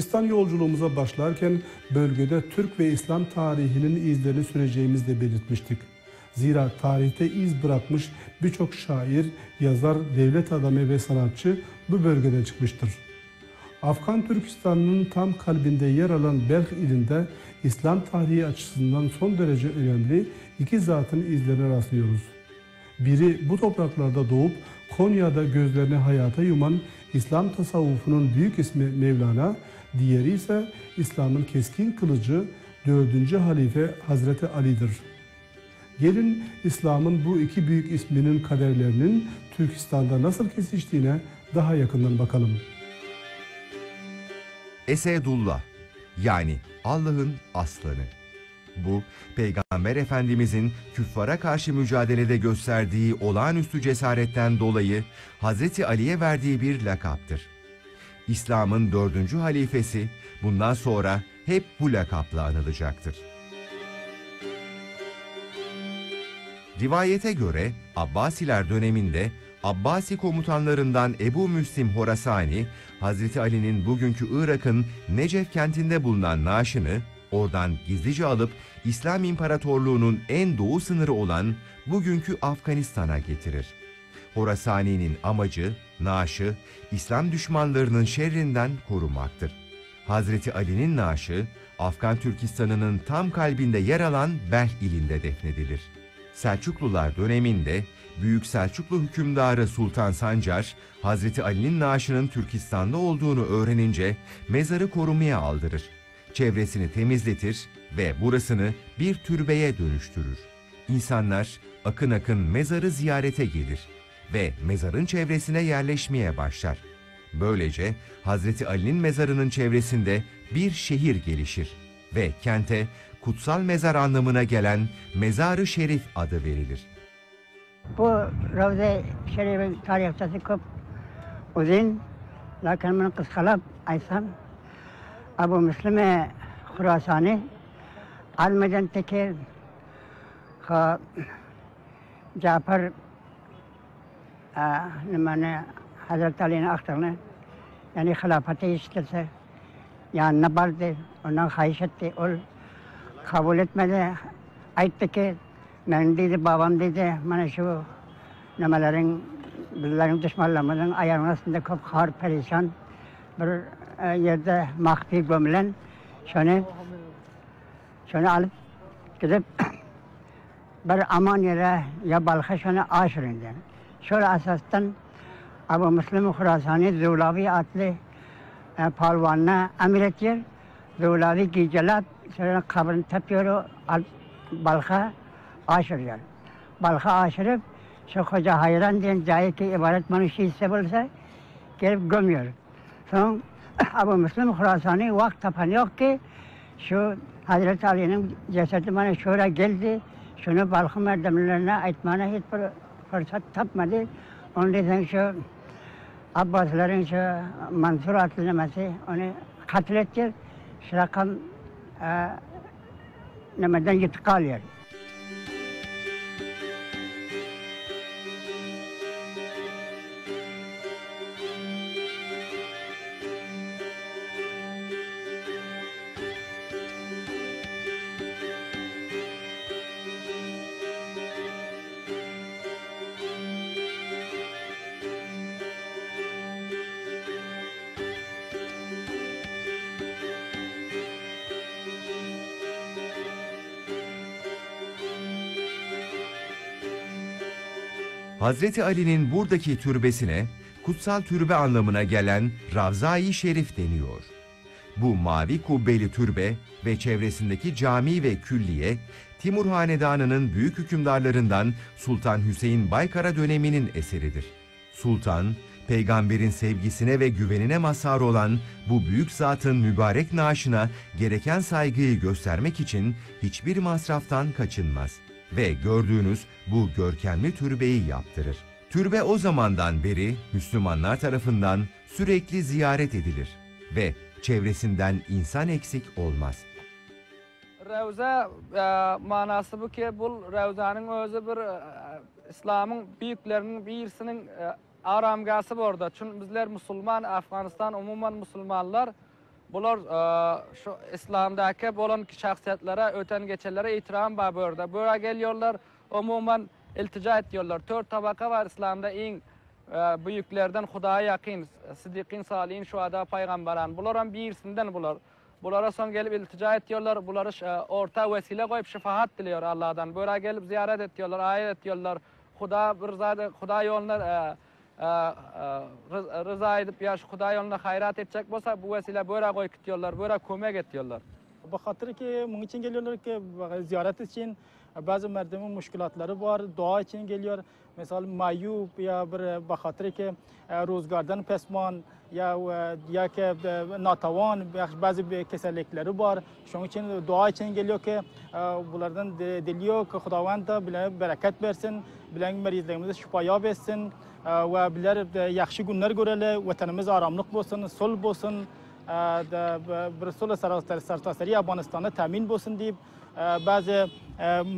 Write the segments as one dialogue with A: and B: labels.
A: Türkistan yolculuğumuza başlarken bölgede Türk ve İslam tarihinin izlerini süreceğimizi de belirtmiştik. Zira tarihte iz bırakmış birçok şair, yazar, devlet adamı ve sanatçı bu bölgeden çıkmıştır. Afgan Türkistan'ın tam kalbinde yer alan Belh ilinde İslam tarihi açısından son derece önemli iki zatın izlerine rastlıyoruz. Biri bu topraklarda doğup Konya'da gözlerini hayata yuman İslam tasavvufunun büyük ismi Mevlana, diğeri ise İslam'ın keskin kılıcı 4. halife Hazreti Ali'dir. Gelin İslam'ın bu iki büyük isminin kaderlerinin Türkistan'da nasıl kesiştiğine daha yakından bakalım.
B: Esedullah yani Allah'ın aslanı. Bu Peygamber Efendimizin küffara karşı mücadelede gösterdiği olağanüstü cesaretten dolayı Hazreti Ali'ye verdiği bir lakaptır. İslam'ın dördüncü halifesi bundan sonra hep bu lakapla anılacaktır. Rivayete göre Abbasiler döneminde Abbasi komutanlarından Ebu Müslim Horasani, Hazreti Ali'nin bugünkü Irak'ın Necef kentinde bulunan naaşını oradan gizlice alıp İslam İmparatorluğu'nun en doğu sınırı olan bugünkü Afganistan'a getirir. Horasani'nin amacı, naaşı, İslam düşmanlarının şerrinden korumaktır. Hazreti Ali'nin naaşı, Afgan Türkistan'ının tam kalbinde yer alan Belh ilinde defnedilir. Selçuklular döneminde Büyük Selçuklu hükümdarı Sultan Sancar, Hazreti Ali'nin naaşının Türkistan'da olduğunu öğrenince mezarı korumaya aldırır. Çevresini temizletir ve burasını bir türbeye dönüştürür. İnsanlar akın akın mezarı ziyarete gelir ve mezarın çevresine yerleşmeye başlar. Böylece Hazreti Ali'nin mezarının çevresinde bir şehir gelişir ve kente kutsal mezar anlamına gelen Mezarı Şerif adı verilir.
C: Bu Ravza-i Şerif'in tarihçesi çok uzun. Lakin bunu kıskalap aysam Abu Müslim Khurasani almeden teki ha Cafer nimane Hazreti Ali'nin aktarını yani hilafeti istese yanına vardı ondan hayiş etti ol kabul etmedi ayıttı ki ben dedi babam dedi bana şu nemelerin bizlerin düşmanlarımızın ayağının altında çok har perişan bir e, yerde mahfi gömülen şunu şunu alıp gidip bir aman yere ya balha şunu aşırın diye. Şöyle asastan Abu Müslim Khurasani Zulavi adlı e, palvanına emir ediyor. Zulavi geceler şöyle kabrini tepiyor al, balha aşırıyor. Balha aşırıp şu koca hayran diyen cahil ki ibaret manuşi ise bulsa gelip gömüyor. Sonra Abu Müslim Khurasani vakt tapan yok ki şu Hazreti Ali'nin cesedi bana şöyle geldi. Şunu balkı merdemlerine aitmana hiç bir fırsat tapmadı. Onun için şu Abbasların şu Mansur nemesi onu katlettir. Şu rakam e, nemeden intikal yer.
B: Hazreti Ali'nin buradaki türbesine kutsal türbe anlamına gelen Ravza-i Şerif deniyor. Bu mavi kubbeli türbe ve çevresindeki cami ve külliye Timur Hanedanı'nın büyük hükümdarlarından Sultan Hüseyin Baykara döneminin eseridir. Sultan, peygamberin sevgisine ve güvenine mazhar olan bu büyük zatın mübarek naaşına gereken saygıyı göstermek için hiçbir masraftan kaçınmaz ve gördüğünüz bu görkemli türbeyi yaptırır. Türbe o zamandan beri Müslümanlar tarafından sürekli ziyaret edilir ve çevresinden insan eksik olmaz.
D: Revza e, manası bu ki bu Revza'nın özü bir e, İslam'ın büyüklerinin birisinin e, aramgası bu orada. Çünkü bizler Müslüman, Afganistan umuman Müslümanlar Bular e, şu İslam'daki bolan şahsiyetlere, öten geçenlere itiram var burada. Buraya geliyorlar, umuman iltica ediyorlar. Dört tabaka var İslam'da en e, büyüklerden Hudaya yakın, Sıddıkın, Salihin, Şuhada, Peygamberan. Bunların birisinden bular. Bulara son gelip iltica ediyorlar. Bunları e, orta vesile koyup şefaat diliyor Allah'dan. Buraya gelip ziyaret ediyorlar, ayet ediyorlar. Huda Huda rız- rıza edip ya şu Huda yoluna hayrat edecek olsa bu vesile böyle koy gidiyorlar, böyle kömek ediyorlar.
E: Bu hatır ki bunun için geliyorlar ki ziyaret için bazı merdiven müşkilatları var, dua için geliyor. Mesela mayup ya bir bakatır ki e, rozgardan pesman ya e, ya ki e, natavan bazı bir keserlikleri var. Şunun için dua için geliyor ki e, bunlardan de- diliyor ki Xudavand da bile bereket versin, bilen merizlerimize şifaya versin e, ve biler de yaxşı günler görelim, vatanımız aramlık olsun, sul olsun. bir sul سرتاسری افغانستان تامین بوسن دیب بعض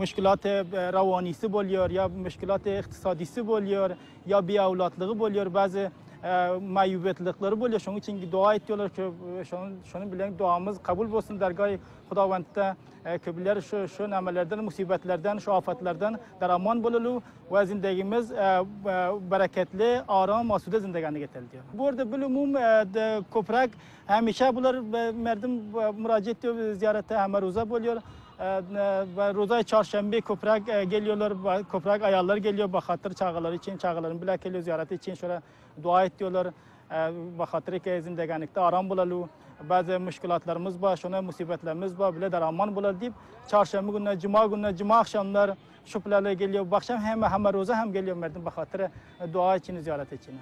E: مشکلات روانیسی بولیور یا مشکلات اقتصادیسی بولیور یا بی اولادlığı buluyor bazı mayubetlikleri buluyor. Şunun için dua ediyorlar ki şunun, şunun bilen duamız kabul olsun dergah Xudavand'da köbüler şu, şu namelerden, musibetlerden, şu afetlerden deraman bululu ve zindagimiz e, e, bereketli, aram, asude zindagani getirdi diyor. Bu arada bilumum de koprak همیشه بولار مردم مراجعه ediyor ziyarete hemen roza buluyor. Ve roza çarşamba koprak geliyorlar, koprak ayarlar geliyor bakatır çağalar için, çağaların bile geliyor ziyareti için şöyle dua ediyorlar. Bakatır ki zindeganlikte aram bulalu. Bazı müşkilatlarımız var, şuna musibetlerimiz var, bile deraman bular deyip çarşamba günü, cuma günü, cuma akşamlar şüphelerle geliyor. Bu akşam hem hem roza hem geliyor merdim bakatır dua için, ziyaret için.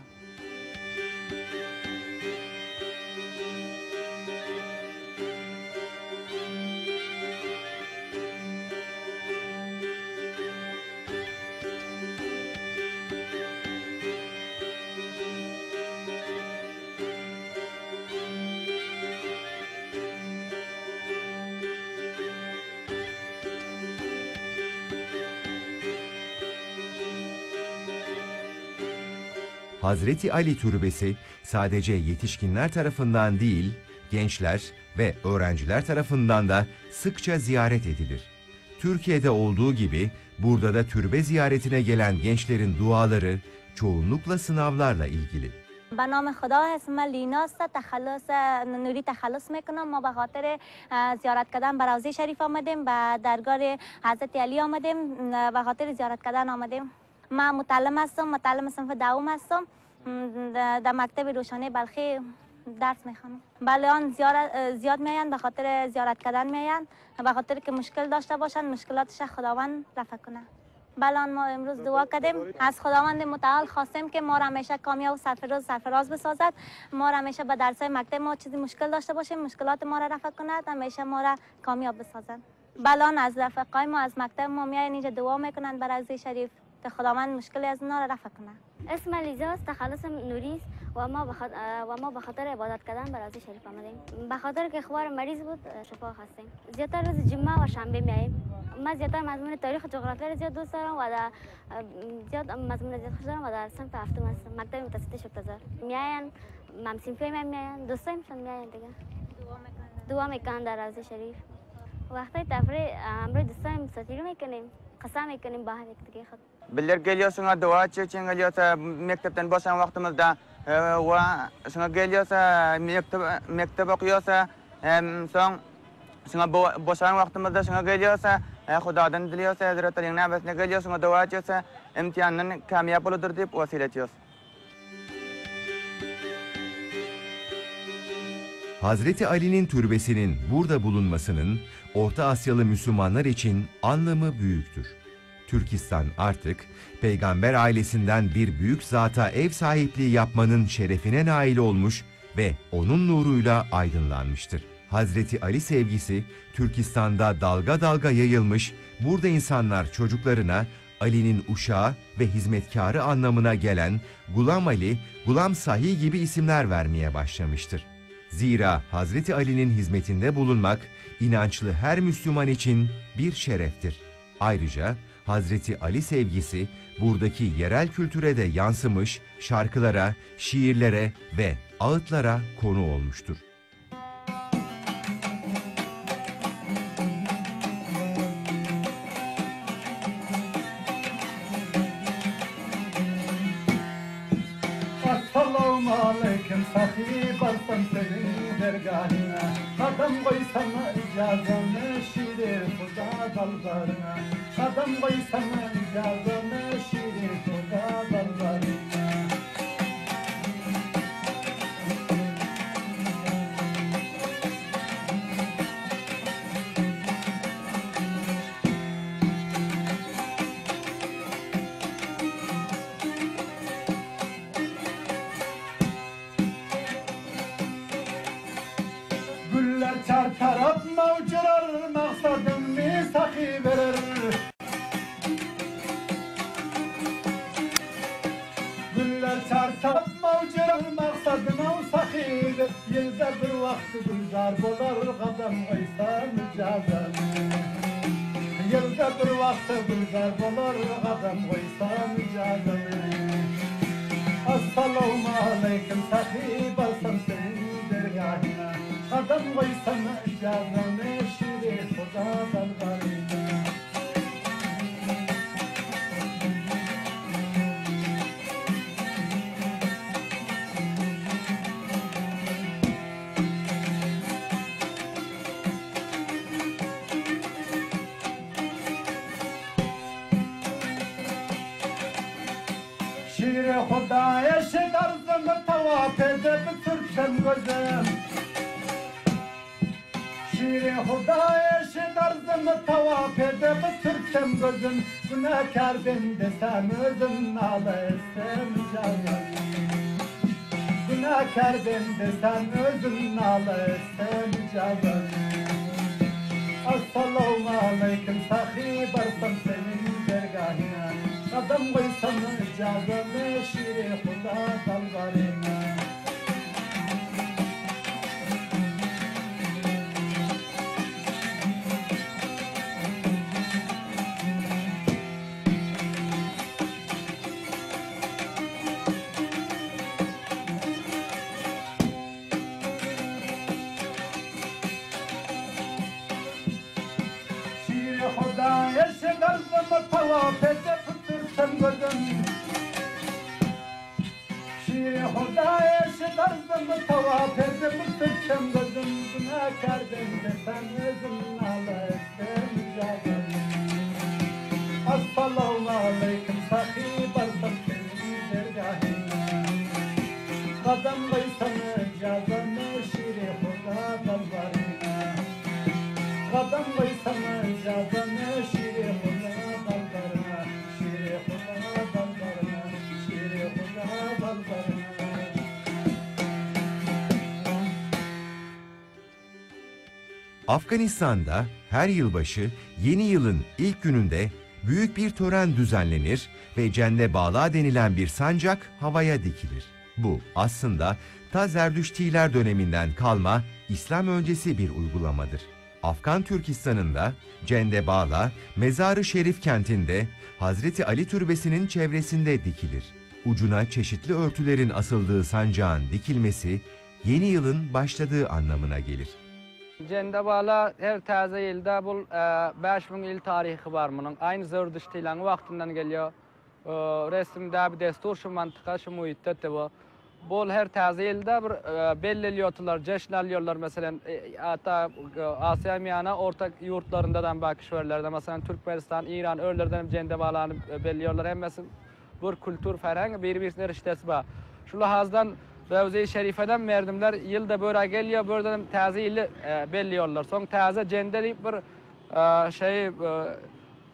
B: Hazreti Ali Türbesi sadece yetişkinler tarafından değil, gençler ve öğrenciler tarafından da sıkça ziyaret edilir. Türkiye'de olduğu gibi burada da türbe ziyaretine gelen gençlerin duaları çoğunlukla sınavlarla ilgili.
F: به نام خدا اسم لینا است تخلص نوری تخلص میکنم ما به خاطر اه، زیارت کردن به روضه شریف آمدیم به درگاه حضرت علی آمدیم اه، به خاطر زیارت کردن آمدیم من متعلم هستم متعلم صنف دوم هستم. در مکتب روشانه بلخی درس می‌خوانم بله آن زیارت زیاد میآیند به خاطر زیارت کردن میآیند. به خاطر که مشکل داشته باشند مشکلاتش خداوند رفع کنه بله ما امروز دعا کردیم. از خداوند متعال خواستیم که ما را همیشه کامیاب و سرفراز سرفراز بسازد. ما را همیشه به درس مکتب ما چیزی مشکل داشته باشیم مشکلات ما را رفع کند. همیشه ما را کامیاب بسازد. آن از رفقای ما از مکتب ما میاین اینجا دعا می‌کنند. بر روضه شریف. خداوند مشکلی از اونا را رفع کنه.
G: اسم لیزا است تخلص نوری است و ما و ما به خاطر عبادت کردن به روضه شریف آمدیم. به خاطر که خوار مریض بود شفا خواستیم. زیادتر روز جمعه و شنبه میاییم من زیادتر مضمون تاریخ و جغرافیا را زیاد دوست دارم و در زیاد مضمون زیاد خوش دارم و در صنف هفتم هستم مکتب متوسط شبتزار. میاین ممسینفی هم میاین دوستایمشان میاین دیگه؟ دعا می‌کنن در روضه شریف. وقتی تفریح امروز دوستایم ستیرو می‌کنیم. kasamek önüm bahsettiği hak.
H: Bilir geliyorsun dua için geliyorsa mektepten boşan vaktimizde ve sana geliyorsa mektep, mektep okuyorsa e, son sana boşan vaktimizde sana geliyorsa e, Hudadan diliyorsa Hazret Ali'nin nabesine geliyor sana dua ediyorsa imtihandan kamyap oludur deyip vasile ediyoruz.
B: Hazreti Ali'nin türbesinin burada bulunmasının Orta Asyalı Müslümanlar için anlamı büyüktür. Türkistan artık peygamber ailesinden bir büyük zata ev sahipliği yapmanın şerefine nail olmuş ve onun nuruyla aydınlanmıştır. Hazreti Ali sevgisi Türkistan'da dalga dalga yayılmış, burada insanlar çocuklarına Ali'nin uşağı ve hizmetkarı anlamına gelen Gulam Ali, Gulam Sahi gibi isimler vermeye başlamıştır. Zira Hazreti Ali'nin hizmetinde bulunmak inançlı her Müslüman için bir şereftir. Ayrıca Hazreti Ali sevgisi buradaki yerel kültüre de yansımış, şarkılara, şiirlere ve ağıtlara konu olmuştur.
E: Sahip alsam senin dergahına. Kadam koysam icazını şiiri huda dallarına. Kadam koysam icazını şiiri huda taraf mavcular maksadım misaki verir. Güller çar taraf mavcular maksadım avsaki Yılda bir vakti gülzar bolar kadam koysa mücadele Yılda bir vakti gülzar bolar kadam koysa mücadele Assalamu aleykum sahib alsam senin dergahına Adam koysam icazını şiiri huda dalgarına Şiiri hudaya şedarzımı tavaf edip Türkçem gözüm Şiiri hudaya şedarzımı tavaf edip Türkçem gözüm Günahkar ben desem özüm nala esem canım. Günahkar ben desem özüm nala esem canım. Assalamu aleykum sahib arsam senin dergahına. Kadam koysam icazını şiiri huda dalgarına şedarzımı tavaf edip Türkçem gözüm Günahkar ben desem özüm
B: Afganistan'da her yılbaşı yeni yılın ilk gününde büyük bir tören düzenlenir ve cende bağla denilen bir sancak havaya dikilir. Bu aslında ta Zerdüştiler döneminden kalma İslam öncesi bir uygulamadır. Afgan Türkistan'ında Cende Bağla, Mezarı Şerif kentinde Hazreti Ali Türbesi'nin çevresinde dikilir. Ucuna çeşitli örtülerin asıldığı sancağın dikilmesi yeni yılın başladığı anlamına gelir.
D: Cendebala her taze yılda bu 5000 yıl tarihi var bunun. Aynı Zerdüştilerin vaktinden geliyor. E, Resimde bir destur şu mantıka şu muhitte bu. Bu her taze yılda bir e, belirliyorlar, ceşn alıyorlar mesela e, hatta e, Asya miyana ortak yurtlarından bak şöylerde mesela Türkmenistan, İran örlerden cendebalarını e, belirliyorlar. Hem mesela bir kültür ferhang birbirine riştesi var. Şu lahazdan Revze-i Şerife'den merdimler yılda böyle geliyor, buradan taze yılı e, belliyorlar. Son taze cendeli bir e, şey e,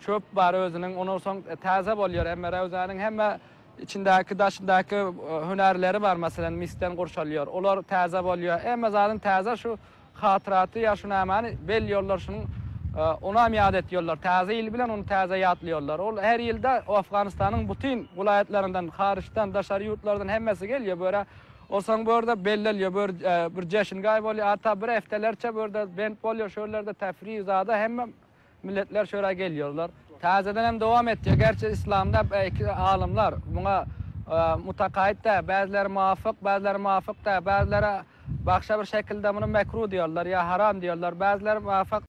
D: çöp var özünün, onu son taze oluyor. Hem Revze'nin hem içindeki daşındaki e, hünerleri var mesela misten kurşalıyor. Onlar taze oluyor. Hem zaten taze şu hatıratı ya şu namani belliyorlar şunun e, ona miyad ediyorlar. Taze yıl bilen onu taze yatlıyorlar. O her yılda Afganistan'ın bütün vilayetlerinden, hariçten, dışarı yurtlardan hemmesi geliyor böyle. O son burada belirliyor, böyle e, bir ceşin gayb oluyor. Hatta bir haftalarca burada bent oluyor, şöylerde tefri zada hem milletler şöyle geliyorlar. Tazeden hem devam ediyor. Gerçi İslam'da belki alimler buna e, mutakayit de, bazıları muvafık, bazıları muvafık da, bazıları başka bir şekilde bunu mekruh diyorlar ya haram diyorlar. Bazıları muvafık